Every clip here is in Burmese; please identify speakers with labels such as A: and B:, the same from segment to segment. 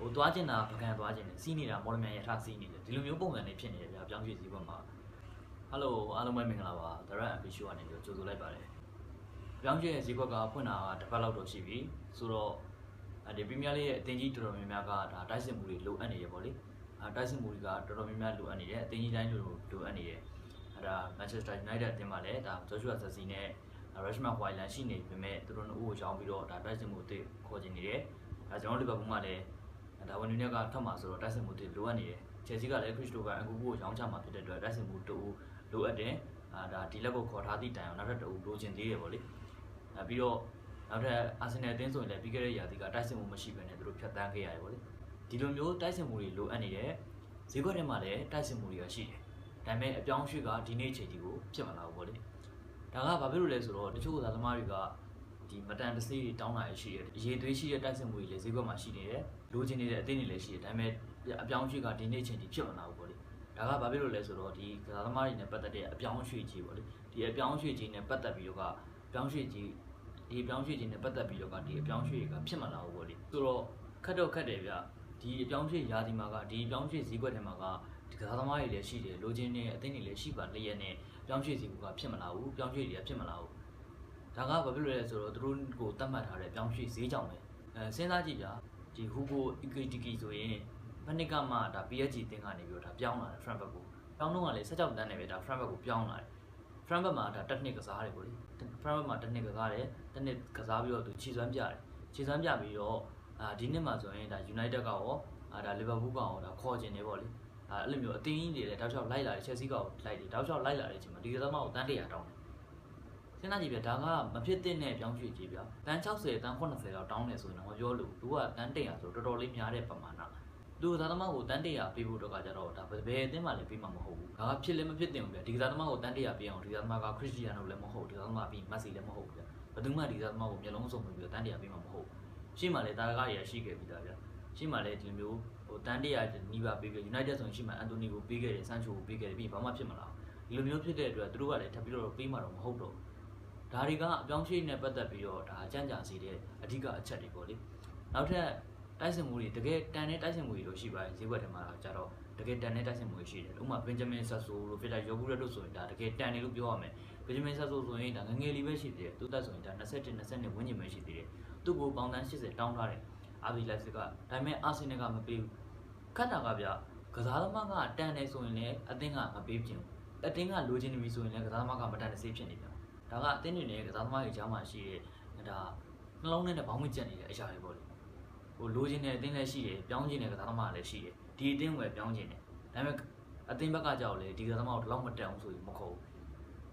A: ဟိုသွားကျင်တာပကံသွားကျင်တယ်စီးနေတာမော်ဒယ်မြန်ရထားစီးနေတယ်ဒီလိုမျိုးပုံစံလေးဖြစ်နေတယ်ဗျာပြောင်းရွှေ့စည်းကွက်မှာဟယ်လိုအားလုံးပဲမင်္ဂလာပါဒရက်အပီရှိုကနေပြီးတော့ကြိုဆိုလိုက်ပါတယ်ပြောင်းရွှေ့စည်းကွက်ကဖွင့်တာကတစ်ပတ်လောက်တော့ရှိပြီဆိုတော့အဲဒီပရီးမီးယားလိရဲ့အသင်းကြီးတော်တော်များများကဒါတိုက်စစ်မှုတွေလိုအပ်နေရပေါ့လေအဲတိုက်စစ်မှုတွေကတော်တော်များများလိုအပ်နေတယ်အသင်းကြီးတိုင်းလိုလိုအပ်နေတယ်အဲဒါ Manchester United အသင်းမှာလည်းဒါ Joshua Zirkzee နဲ့ Rashford Hojlund ရှိနေပေမဲ့သူတို့နှစ်ဦးကိုရောင်းပြီးတော့ဒါတိုက်စစ်မှုအသစ်ခေါ်ချင်နေတယ်အဲကျွန်တော်လီဗာပူးမှာလည်း ဒါဝန်ယူနက်ကထပ်မှာဆိုတော့တိုက်စစ်မှုအသစ်လိုအပ်နေတယ်ချယ်ဆီကလည်းခရစ်စတိုဖာအန်ကူကိုရောင်းချမှာဖြစ်တဲ့အတွက်တိုက်စစ်မှုတူလိုအပ်တယ်အာဒါဒီလက်ကိုခေါ်ထားသည့်တိုင်အောင်နောက်ထပ်တူလိုချင်သေးတယ်ပေါ့လေအဲပြီးတော့နောက်ထပ်အာဆင်နယ်အသင်းဆိုရင်လည်းပြီးခဲ့တဲ့ရာသီကတိုက်စစ်မှုမရှိဘဲနဲ့သူတို့ဖြတ်တန်းခဲ့ရတယ်ပေါ့လေဒီလိုမျိုးတိုက်စစ်မှုတွေလိုအပ်နေတယ်ဈေးကွက်ထဲမှာလည်းတိုက်စစ်မှုတွေကရှိတယ်ဒါပေမဲ့အပြောင်းအရွှေ့ကဒီနေ့ချိန်ဒီကိုဖြစ်မလာဘူးပေါ့လေဒါကဘာဖြစ်လို့လဲဆိုတော့တချို့ကစားသမားတွေက ဒီမတန်တစေးတွေတောင်းတာရှိတယ်အရေးသွေးရှိတဲ့တိုက်စစ်မှုတွေလည်းဈေးကွက်မှာရှိနေတယ်လိုချင်နေတဲ့အသင်းတွေလည်းရှိတယ်ဒါပေမဲ့အပြောင်းအရွှေ့ကဒီနေ့ချိန်ဒီဖြစ်မလာဘူးပေါ့လေဒါကဘာဖြစ်လို့လဲဆိုတော့ဒီကစားသမားတွေနဲ့ပတ်သက်တဲ့အပြောင်းအရွှေ့ကြီးပေါ့လေဒီအပြောင်းအရွှေ့ကြီးနဲ့ပတ်သက်ပြီးတော့ကပြောင်းရွှေ့ကြီးဒီအပြောင်းရွှေ့ခြင်းနဲ့ပတ်သက်ပြီးတော့ကဒီအပြောင်းရွှေ့ကဖြစ်မလာဘူးပေါ့လေဆိုတော့ခက်တော့ခက်တယ်ဗျဒီအပြောင်းရွှေ့ရာသီမှာကဒီအပြောင်းရွှေ့ဈေးကွက်ထဲမှာကဒီကစားသမားတွေလည်းရှိတယ်လိုချင်တဲ့အသင်းတွေလည်းရှိပါလျက်နဲ့ပြောင်းရွှေ့ဈေးကွက်ကဖြစ်မလာဘူးပြောင်းရွှေ့တွေကဖြစ်မလာဘူး ဒါကဘာဖြစ်လို့လဲဆိုတော့သူတို့ကိုတတ်မှတ်ထားတဲ့ပြောင်းရွှေ့ဈေးကြောင့်ပဲအဲစဉ်းစားကြည့်ဗျာဒီဟူဂိုအီကီတီကီဆိုရင်မနစ်ကမှဒါ PSG တင်ကနေပြီးတော့ဒါပြောင်းလာတယ် Frankfurt ကိုပြောင်းတော့ကလည်း16တန်းနဲ့ပဲဒါ Frankfurt ကိုပြောင်းလာတယ် Frankfurt မှာဒါ technique ကစားတယ်ပေါ့လေ Frankfurt မှာ technique ကစားတယ် technique ကစားပြီးတော့သူခြေစွမ်းပြတယ်ခြေစွမ်းပြပြီးတော့အာဒီနှစ်မှာဆိုရင်ဒါ United ကရောအာဒါ Liverpool ကရောဒါခေါ်ကျင်နေပေါ့လေဒါအဲ့လိုမျိုးအသင်းကြီးတွေလည်းတောက်လျှောက်လိုက်လာတယ် Chelsea ကရောလိုက်တယ်တောက်လျှောက်လိုက်လာတဲ့အချိန်မှာဒီကစားမကိုတန်း100တောင်းတယ် စဉ်းစားကြည့်ပြဒါကမဖြစ်သင့်တဲ့ပြောင်းရွှေ့ကြီးပြတန်း60တန်း80လောက်တောင်းနေဆိုရင်တော့ပြောလို့သူကတန်း100ဆိုတော့တော်တော်လေးများတဲ့ပမာဏသူကစားသမားကိုတန်း100ပေးဖို့တော့ကကြတော့ဒါဘယ်အသင်းမှလည်းပေးမှာမဟုတ်ဘူးဒါကဖြစ်လည်းမဖြစ်သင့်ဘူးဗျဒီကစားသမားကိုတန်း100ပေးအောင်ဒီကစားသမားကခရစ်စတီယာနိုလည်းမဟုတ်ဒီကစားသမားပြီးမက်ဆီလည်းမဟုတ်ဘူးဗျဘယ်သူမှဒီကစားသမားကိုမျက်လုံးစုံပြီးတော့တန်း100ပေးမှာမဟုတ်ရှေ့မှာလည်းတာကားရရှိခဲ့ပြီးသားဗျရှေ့မှာလည်းဒီလိုမျိုးဟိုတန်း100နီးပါးပေးခဲ့ United ဆိုရင်ရှေ့မှာအန်တိုနီကိုပေးခဲ့တယ်ဆန်ချိုကိုပေးခဲ့တယ်ပြီးဘာမှဖြစ်မလာဘူးဒီလိုမျိုးဖြစ်တဲ့အတွက်သူတို့ကလည်းထပ်ပြီးတော့ပေးမှာတော့မဟုတ်တော့ ဒါတွေကအပြောင်းရွှေ့နဲ့ပတ်သက်ပြီးတော့ဒါအကြံကြာစီတဲ့အဓိကအချက်တွေပေါ့လေနောက်ထပ်တိုက်စင်မှုတွေတကယ်တန်တဲ့တိုက်စင်မှုတွေလို့ရှိပါတယ်ဈေးကွက်ထဲမှာကြတော့တကယ်တန်တဲ့တိုက်စင်မှုတွေရှိတယ်ဥပမာဘင်ဂျမင်ဆတ်ဆိုလိုဖစ်တာယောဂူရက်တို့ဆိုရင်ဒါတကယ်တန်တယ်လို့ပြောရမယ်ဘင်ဂျမင်ဆတ်ဆိုဆိုရင်ဒါငငယ်လေးပဲရှိသေးတယ်သူတက်ဆိုရင်ဒါ27 20ဝန်းကျင်ပဲရှိသေးတယ်သူ့ကိုပေါင်တန်း80တောင်းထားတယ်အာဘီလိုက်စစ်ကဒါပေမဲ့အာဆင်နယ်ကမပေးဘူးခတ်တာကဗျကစားသမားကတန်တယ်ဆိုရင်လည်းအသင်းကမပေးပြင်ဘူးအသင်းကလိုချင်နေပြီဆိုရင်လည်းကစားသမားကမတန်တဲ့စေးဖြစ်နေပြန် ဒါကအသင်းတွေနဲ့ကစားသမားတွေကြားမှာရှိတဲ့ဒါနှလုံးထဲနဲ့ဘောင်းမကျက်နေတဲ့အရာတွေပေါ့လေဟိုလိုချင်တဲ့အသင်းလည်းရှိတယ်ပြောင်းချင်တဲ့ကစားသမားလည်းရှိတယ်ဒီအသင်းကိုပြောင်းချင်တယ်ဒါပေမဲ့အသင်းဘက်ကကြောက်လေဒီကစားသမားကိုဒီလောက်မတက်အောင်ဆိုရင်မခေါ်ဘူး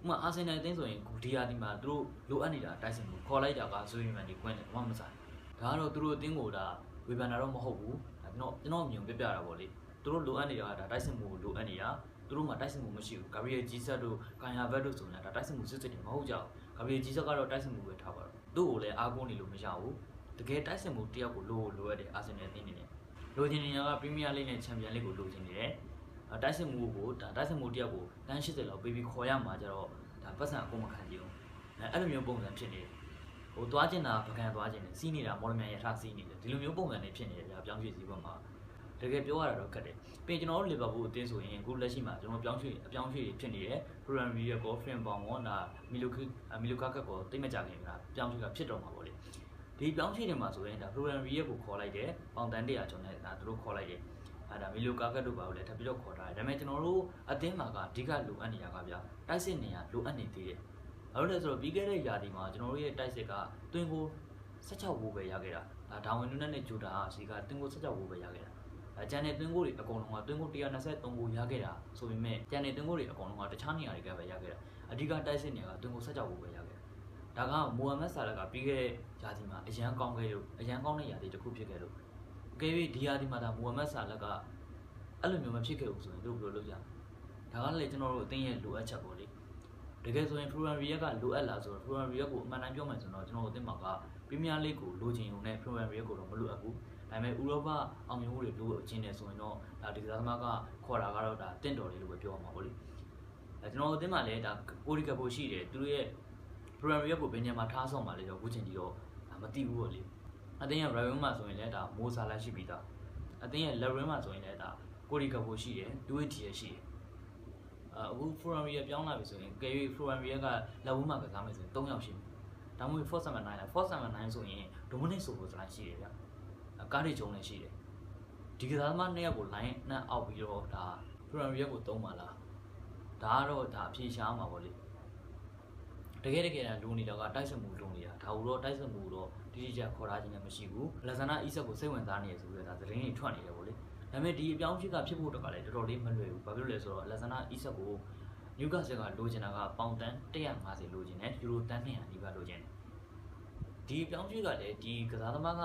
A: ဥပမာအာဆင်နယ်အသင်းဆိုရင်ဒီယာဒီမှာသူတို့လိုအပ်နေတာတိုက်စင်ကိုခေါ်လိုက်တာကဇူရီမန်ဒီကွင်းတယ်ဘာမှမဆိုင်ဒါကတော့သူတို့အသင်းကိုဒါဝေဖန်တာတော့မဟုတ်ဘူးဒါကျွန်တော်ကျွန်တော်မြင်ပြပြတာပေါ့လေသူတို့လိုအပ်နေတာကဒါတိုက်စင်ကိုလိုအပ်နေတာ သူတို့မှာတိုက်စင်မှုမရှိဘူးဂါဘရီယယ်ဂျီဆက်တို့ကန်ယာဘက်တို့ဆိုရင်ဒါတိုက်စင်မှုစစ်စစ်တွေမဟုတ်ကြဘူးဂါဘရီယယ်ဂျီဆက်ကတော့တိုက်စင်မှုပဲထားပါတော့သူ့ကိုလည်းအားကိုးနေလို့မရဘူးတကယ်တိုက်စင်မှုတယောက်ကိုလိုလိုအပ်တယ်အာဆင်နယ်အသင်းနေနဲ့လိုချင်နေတာကပရီးမီးယားလိနဲ့ချန်ပီယံလိကိုလိုချင်နေတယ်တိုက်စစ်မှုကိုဒါတိုက်စစ်မှုတယောက်ကိုတန်း80လောက်ပေးပြီးခေါ်ရမှာကြတော့ဒါပတ်စံအကုန်မခံကြည့်ဘူးအဲအဲ့လိုမျိုးပုံစံဖြစ်နေတယ်ဟိုသွားကျင်တာပကံသွားကျင်တယ်စီးနေတာမော်ဒယ်မြန်ရထားစီးနေတယ်ဒီလိုမျိုးပုံစံတွေဖြစ်နေတယ်ဗျာပြောင်းရွှေ့စည်းဘက်မှာ တကယ်ပြောရတာတော့ခက်တယ်ပြင်ကျွန်တော်တို့လီဗာပူးအသင်းဆိုရင်အခုလက်ရှိမှာကျွန်တော်ပြောင်းရွှေ့အပြောင်းရွှေ့တွေဖြစ်နေတယ်ပရိုဂရမ်ရီရဲ့ကောဖရင်ပေါင်ကောဒါမီလိုခမီလိုကာကတ်ကောတိတ်မကြခင်ကပြောင်းရွှေ့ကဖြစ်တော့မှာပေါ့လေဒီပြောင်းရွှေ့တွေမှာဆိုရင်ဒါပရိုဂရမ်ရီရဲ့ကိုခေါ်လိုက်တယ်ပေါင်တန်100ကျော်နဲ့ဒါသူတို့ခေါ်လိုက်တယ်အဲဒါမီလိုကာကတ်တို့ပါလို့လည်းထပ်ပြီးတော့ခေါ်ထားတယ်ဒါပေမဲ့ကျွန်တော်တို့အသင်းမှာကအဓိကလိုအပ်နေတာကဗျာတိုက်စစ်နေရလိုအပ်နေသေးတယ်ဘာလို့လဲဆိုတော့ပြီးခဲ့တဲ့ရာသီမှာကျွန်တော်တို့ရဲ့တိုက်စစ်ကတွင်းကို16ဘူးပဲရခဲ့တာဒါဒါဝင်နုနဲ့ဂျူတာအစီကတွင်းကို16ဘူးပဲရခဲ့တာအဲ ကျန်တဲ့တွင်းကိုတွေအကုန်လုံးကတွင်းကို123ဘူးရခဲ့တာဆိုပေမဲ့ကျန်တဲ့တွင်းကိုတွေအကုန်လုံးကတခြားနေရာတွေကပဲရခဲ့တာအဓိကတိုက်စစ်နေကတွင်းကို16ဘူးပဲရခဲ့တာဒါကမိုဟမ်မက်ဆာလကပြီးခဲ့တဲ့ရာသီမှာအရန်ကောင်းခဲ့လို့အရန်ကောင်းတဲ့ရာသီတစ်ခုဖြစ်ခဲ့လို့အကယ်၍ဒီရာသီမှာဒါမိုဟမ်မက်ဆာလကအဲ့လိုမျိုးမဖြစ်ခဲ့ဘူးဆိုရင်တို့ဘယ်လိုလုပ်ကြဒါကလည်းကျွန်တော်တို့အသိရဲ့လိုအပ်ချက်ပေါ့လေတကယ်ဆိုရင် Program React ကလိုအပ်လားဆိုတော့ Program React ကိုအမှန်တမ်းပြောမယ်ဆိုတော့ကျွန်တော်တို့အသိမှာက Premier League ကိုလိုချင်ုံနဲ့ Program React ကိုတော့မလိုအပ်ဘူး ဒါပေမဲ့ဥရောပအောင်မြင်မှုတွေလိုချင်တယ်ဆိုရင်တော့ဒါဒီကစားသမားကခေါ်တာကတော့ဒါတင့်တော်လေးလို့ပဲပြောရမှာပေါ့လေအဲကျွန်တော်တို့အသိမှာလည်းဒါကိုရီကပ်ဖို့ရှိတယ်သူတို့ရဲ့ Program React ကိုဘယ်ညမှာထားဆောင်ပါလဲတော့အခုချိန်ကြီးတော့မသိဘူးပေါ့လေအတင်းရ Raven မှာဆိုရင်လည်းဒါမိုးစာလက်ရှိပြီးသားအသင်းရဲ့ level မှာဆိုရင်လည်းဒါကိုရီကဖို့ရှိတယ်ဒူဝစ်တီရရှိတယ်အခု forum ရပြောင်းလာပြီဆိုရင်ကယ်ရီ forum ရကလက်ဝန်းမှာကစားမယ်ဆိုရင်3ယောက်ရှိတယ်ဒါမှမဟုတ် force 7 9လား force 7 9ဆိုရင် dominic ဆိုဖို့စလိုက်ရှိတယ်ဗျ ကားတွေဂျုံလည်းရှိတယ်ဒီကစားသမားနှစ်ယောက်ကို line နဲ့အောက်ပြီးတော့ဒါ forum ရကိုသုံးပါလားဒါကတော့ဒါအဖြေရှားမှာပေါ့လေတကယ်တကယ်လိုနေတာကတိုက်စစ်မှုလိုနေတာဒါဟုတော့တိုက်စစ်မှုတော့တိတိကျခေါ်ထားခြင်းလည်းမရှိဘူးလက်ဆန္ဒအီဆက်ကိုစိတ်ဝင်စားနေရဆိုပြီးတော့ဒါသတင်းတွေထွက်နေတယ်ပေါ့လေဒါပေမဲ့ဒီအပြောင်းအဖြစ်ကဖြစ်ဖို့တက်ကလည်းတော်တော်လေးမလွယ်ဘူးဘာဖြစ်လို့လဲဆိုတော့လက်ဆန္ဒအီဆက်ကိုနျူကာဆယ်ကလိုချင်တာကပေါင်တန်150လိုချင်တယ်ယူရိုတန်200နီးပါးလိုချင်တယ်ဒီအပြောင်းအဖြစ်ကလည်းဒီကစားသမားက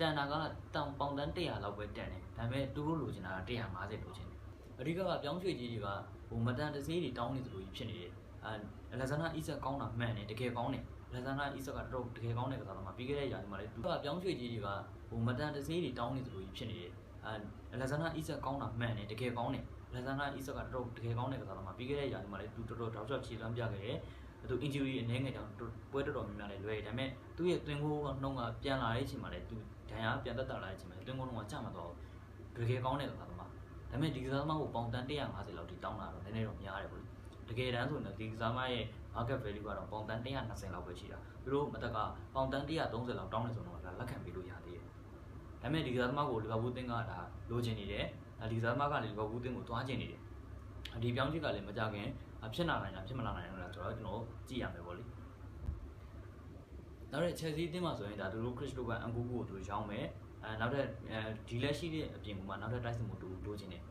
A: တန်တာကတန်ပေါင်တန်100လောက်ပဲတန်တယ်ဒါပေမဲ့သူတို့လိုချင်တာက150လိုချင်တယ်အဓိကကပြောင်းရွှေ့ကြီးတွေကဟိုမတန်တစေးတွေတောင်းနေသလိုကြီးဖြစ်နေတယ်အဲလက်ဆန္ဒအီဆက်ကောင်းတာမှန်တယ်တကယ်ကောင်းတယ်လက်ဆန္ဒအီဆက်ကတော်တကယ်ကောင်းတဲ့ကစားသမားပြီးခဲ့တဲ့ရာသီမှာလည်းသူကပြောင်းရွှေ့ကြီးတွေကဟိုမတန်တစေးတွေတောင်းနေသလိုကြီးဖြစ်နေတယ်အဲလက်ဆန္ဒအီဆက်ကောင်းတာမှန်တယ်တကယ်ကောင်းတယ်လက်ဆန္ဒအီဆက်ကတော်တကယ်ကောင်းတဲ့ကစားသမားပြီးခဲ့တဲ့ရာသီမှာလည်းသူတော်တော်တောက်ချောက်ခြေလှမ်းပြခဲ့တယ်သူ injury အနေငယ်ကြောင့်ပွဲတော်တော်များများလည်းလွယ်တယ်ဒါပေမဲ့သူ့ရဲ့တွင်ကိုနှုံးကပြန်လာတဲ့အချိန်မှာလည်းသူ ဒဏ်ရာပြန်သက်သာလာတဲ့အချိန်မှာတွင်ကိုနှုံးကကျမတော့တကယ်ကောင်းတဲ့ကစားသမားဒါပေမဲ့ဒီကစားသမားကိုပေါင်တန်150လောက်ထိတောင်းလာတော့နည်းနည်းတော့များတယ်ပေါ့လေတကယ်တမ်းဆိုရင်ဒီကစားသမားရဲ့ market value ကတော့ပေါင်တန်120လောက်ပဲရှိတာသူတို့မတက်ကပေါင်တန်130လောက်တောင်းနေဆိုတော့ဒါလက်ခံပေးလို့ရသေးတယ်ဒါပေမဲ့ဒီကစားသမားကိုလီဗာပူးသင်းကဒါလိုချင်နေတယ်ဒီကစားသမားကလည်းလီဗာပူးသင်းကိုတွားချင်နေတယ်ဒီပြောင်းချစ်ကလည်းမကြခင်ဖြစ်လာနိုင်တာဖြစ်မလာနိုင်ဘူးလားဆိုတော့ကျွန်တော်ကြည့်ရမယ်ပေါ့လေ နောက်တဲ့ Chelsea အသင်းမှာဆိုရင်ဒါသူတို့ Christopher Nkunku ကိုသူရောင်းမယ်အဲနောက်တဲ့ဒီလက်ရှိတဲ့အပြင်မှာနောက်တဲ့ Tyson ကိုတူလိုချင်တယ်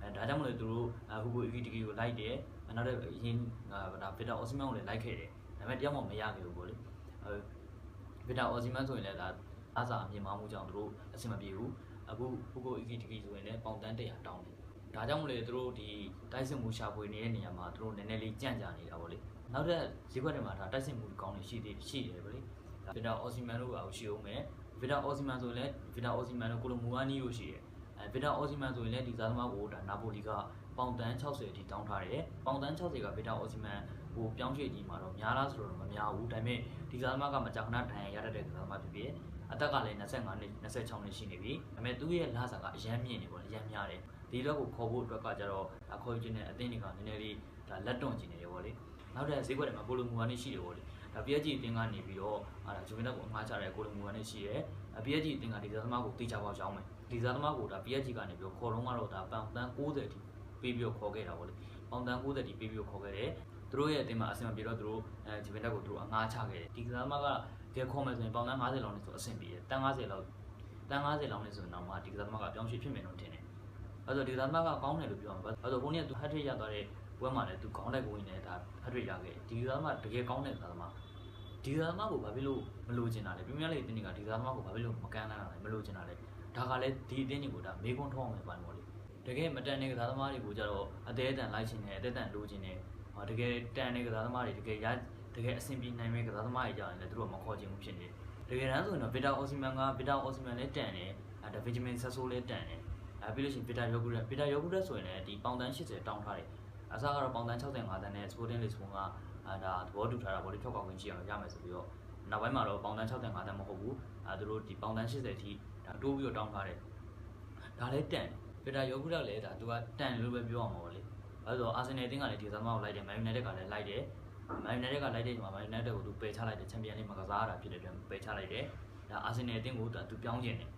A: အဲဒါကြောင့်မလို့သူတို့ဟူဂိုအီဂီတီဂီကိုလိုက်တယ်နောက်တဲ့ရင်းဒါဗီတာအော်စီမန်ကိုလည်းလိုက်ခဲ့တယ်ဒါပေမဲ့တယောက်မှမရခဲ့ဘူးပေါ့လေအဲဗီတာအော်စီမန်ဆိုရင်လည်းဒါအားစာအမြင်မှမှုကြောင့်သူတို့အဆင်မပြေဘူးအခုဟူဂိုအီဂီတီဂီဆိုရင်လည်းပေါင်တန်း100တောင်းတယ်ဒါကြောင့်မလို့သူတို့ဒီတိုက်စစ်မှုရှာဖွေနေတဲ့နေရာမှာသူတို့နည်းနည်းလေးကြန့်ကြာနေတာပေါ့လေနောက်တဲ့ဈေးကွက်တွေမှာဒါတိုက်စစ်မှုကောင်းနေရှိသေးရှိတယ်ပေါ့လေ ဗီတာအော်စီမန်တို့ကရှိအောင်မယ်ဗီတာအော်စီမန်ဆိုရင်လည်းဗီတာအော်စီမန်တို့ကိုလိုမူအာနီကိုရှိတယ်အဲဗီတာအော်စီမန်ဆိုရင်လည်းဒီစားသမားကိုဒါနာပိုလီကပေါင်တန်း60အထိတောင်းထားတယ်ပေါင်တန်း60ကဗီတာအော်စီမန်ဟိုပြောင်းရွှေ့ကြီးမှာတော့များလားဆိုတော့မများဘူးဒါပေမဲ့ဒီစားသမားကမကြာခဏဒဏ်ရာရတတ်တဲ့စားသမားဖြစ်ဖြစ်အသက်ကလည်း25နှစ်26နှစ်ရှိနေပြီဒါပေမဲ့သူ့ရဲ့လစာကအရန်မြင့်နေပေါ့လေအရန်များတယ်ဒီတော့ကိုခေါ်ဖို့အတွက်ကကြတော့အခေါ်ခြင်းနဲ့အသင်းတွေကနည်းနည်းလေးဒါလက်တွန့်ကျင်နေတယ်ပေါ့လေနောက်တဲ့ဈေးကွက်တွေမှာပိုလိုမူကနေရှိတယ်ပေါ့လေဒါ PSG အသင်းကနေပြီးတော့ဟာဂျူဗင်တက်ကိုအငှားချတဲ့ကိုလိုမူကနေရှိတယ် PSG အသင်းကဒီစားသမားကိုတေချာပေါက်ရောင်းမယ်ဒီစားသမားကိုဒါ PSG ကနေပြီးတော့ခေါ်တော့ကတော့ဒါပန်တန်60အထိပေးပြီးတော့ခေါ်ခဲ့တာပေါ့လေပန်တန်60အထိပေးပြီးတော့ခေါ်ခဲ့တယ်သူတို့ရဲ့အသင်းမှာအဆင်မပြေတော့သူတို့အဲဂျူဗင်တက်ကိုသူတို့အငှားချခဲ့တယ်ဒီစားသမားကကဲခေါ်မယ်ဆိုရင်ပေါင်တန်း50လောက်နဲ့ဆိုအဆင်ပြေတယ်တန်း50လောက်တန်း50လောက်နဲ့ဆိုရင်တော့မှဒီစားသမားကပြောင်းရွှေ့ဖြစ်မယ်လို့ထင်တယ်အဲ့တော့ဒီသားမကကောင်းတယ်လို့ပြောမှာ။အဲ့တော့ဟိုနေ့ကသူဟတ်ထရစ်ရသွားတဲ့ ပွဲမှာလည်းသူကောင်းတဲ့ကိုဝင်နေတာဟတ်ထရစ်ရခဲ့။ဒီသားမတကယ်ကောင်းတဲ့သားမ။ဒီသားမကိုဘာဖြစ်လို့မလိုချင်တာလဲ။ပြင်းပြလေးအတင်းတွေကဒီသားမကိုဘာဖြစ်လို့မကမ်းနိုင်တာလဲမလိုချင်တာလဲ။ဒါကလည်းဒီအတင်းတွေကိုဒါမေးခွန်းထောင်းအောင်ပိုင်းပေါ့လေ။တကယ်မတန်တဲ့ကစားသမားတွေကိုကြတော့အသေးအတန်လိုက်ချင်တယ်အသေးအတန်လိုချင်တယ်။ဟာတကယ်တန်တဲ့ကစားသမားတွေတကယ်ရတကယ်အဆင်ပြေနိုင်မဲ့ကစားသမားတွေကြရင်လည်းသူတို့မခေါ်ချင်ဘူးဖြစ်နေတယ်။တကယ်တမ်းဆိုရင်တော့ဗီတာအော်စီမန်ကဗီတာအော်စီမန်လည်းတန်တယ်။အဲဒါဗီဂျမင်ဆက်ဆိုးလည်းတန်တယ်။အဲပြီးလို့ရှိရင်ဗီတာယောဂူရက်ဗီတာယောဂူရက်ဆိုရင်လည်းဒီပေါင်တန်း80တောင်းထားတယ် အစားကတော့ပေါင်တန်း65တန်းနဲ့ Sporting Lisbon ကအဲဒါသဘောတူထားတာဗောလေဖြောက်ကောက်ခွင့်ရှိအောင်ရမယ်ဆိုပြီးတော့နောက်ပိုင်းမှာတော့ပေါင်တန်း65တန်းမဟုတ်ဘူးအဲသူတို့ဒီပေါင်တန်း80အထိဒါတိုးပြီးတော့တောင်းထားတယ်ဒါလည်းတန်ဗီတာယောဂူရက်လည်းဒါသူကတန်လို့ပဲပြောအောင်ပါဗောလေအဲဆိုအာဆင်နယ်အသင်းကလည်းဒီသမားကိုလိုက်တယ်မန်ယူနိုက်တက်ကလည်းလိုက်တယ်မန်ယူနိုက်တက်ကလိုက်တဲ့ချိန်မှာမန်ယူနိုက်တက်ကိုသူပယ်ချလိုက်တယ်ချန်ပီယံလိမှာကစားရတာဖြစ်တဲ့အတွက်ပယ်ချလိုက်တယ်ဒါအာဆင်နယ်အသင်းကိုသူပြောင်းကျင်တယ်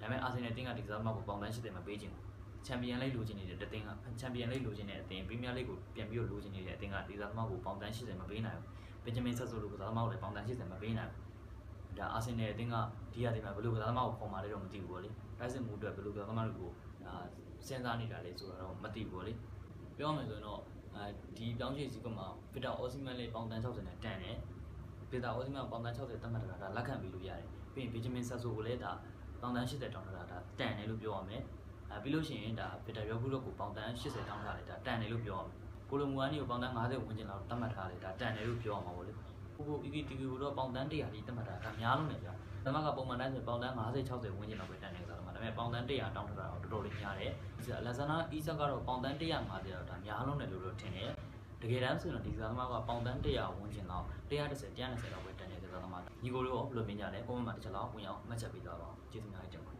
A: ဒါပေမဲ့အာဆင်နယ်အသင်းကဒီကစားသမားကိုပေါင်တန်း80မပေးချင်ဘူး ချန်ပီယံလိလိုချင်နေတဲ့တသင်းကချန်ပီယံလိလိုချင်တဲ့အသင်းပရီးမီးယားလိကိုပြန်ပြီးတော့လိုချင်နေတဲ့အသင်းကဒီကစားသမားကိုပေါင်တန်း80မပေးနိုင်ဘူးဘင်ဂျမင်ဆက်ဆိုလိုကစားသမားကိုလည်းပေါင်တန်း80မပေးနိုင်ဘူးဒါအာဆင်နယ်အသင်းကဒီရတဲ့မှာဘယ်လိုကစားသမားကိုခေါ်มาလဲတော့မသိဘူးပေါ့လေတိုက်စစ်မှုအတွက်ဘယ်လိုကစားသမားတွေကိုဒါစဉ်းစားနေတာလဲဆိုတော့မသိဘူးပေါ့လေပြောရမယ်ဆိုရင်တော့အဲဒီပြောင်းရွှေ့စည်းကမှာဗီတာအော်စီမန်လေးပေါင်တန်း60နဲ့တန်တယ်ဗီတာအော်စီမန်ပေါင်တန်း60တတ်မှတ်တာဒါလက်ခံပြီးလို့ရတယ်ပြီးရင်ဘင်ဂျမင်ဆက်ဆိုကိုလည်းဒါပေါင်တန်း80တောင်းတာဒါတန်တယ်လို့ပြောရမယ် အဲပြီးလို့ရှိရင်ဒါဗီတာယောဂုတော့ကိုပေါင်တန်း80တောင်းထားတယ်ဒါတန်တယ်လို့ပြောရမယ်ကိုလိုမူအန်နီကိုပေါင်တန်း50ဝန်းကျင်လောက်တတ်မှတ်ထားတယ်ဒါတန်တယ်လို့ပြောရမှာပေါ့လေကိုကို EV TV ကိုတော့ပေါင်တန်း100ကြီးတတ်မှတ်တာဒါများလုံးနေကြ။ဒါမှကပုံမှန်တိုင်းဆိုပေါင်တန်း50 60ဝန်းကျင်လောက်ပဲတန်နေကြတာမှာဒါပေမဲ့ပေါင်တန်း100တောင်းထားတာတော့တော်တော်လေးများတယ်။ဒီလက်ဇနာအီဆက်ကတော့ပေါင်တန်း150တော့ဒါများလုံးတယ်လို့တော့ထင်တယ်။တကယ်တမ်းဆိုရင်ဒီစားသမားကပေါင်တန်း100ဝန်းကျင်လောက်130 120လောက်ပဲတန်နေကြတာမှာညီကိုတို့ရောဘယ်လိုမြင်ကြလဲကွန်မန့်မှာတစ်ချက်လောက်ဝင်အောင်မှတ်ချက်ပေးသွားပါဦးကျေးဇူးများတင်ပါ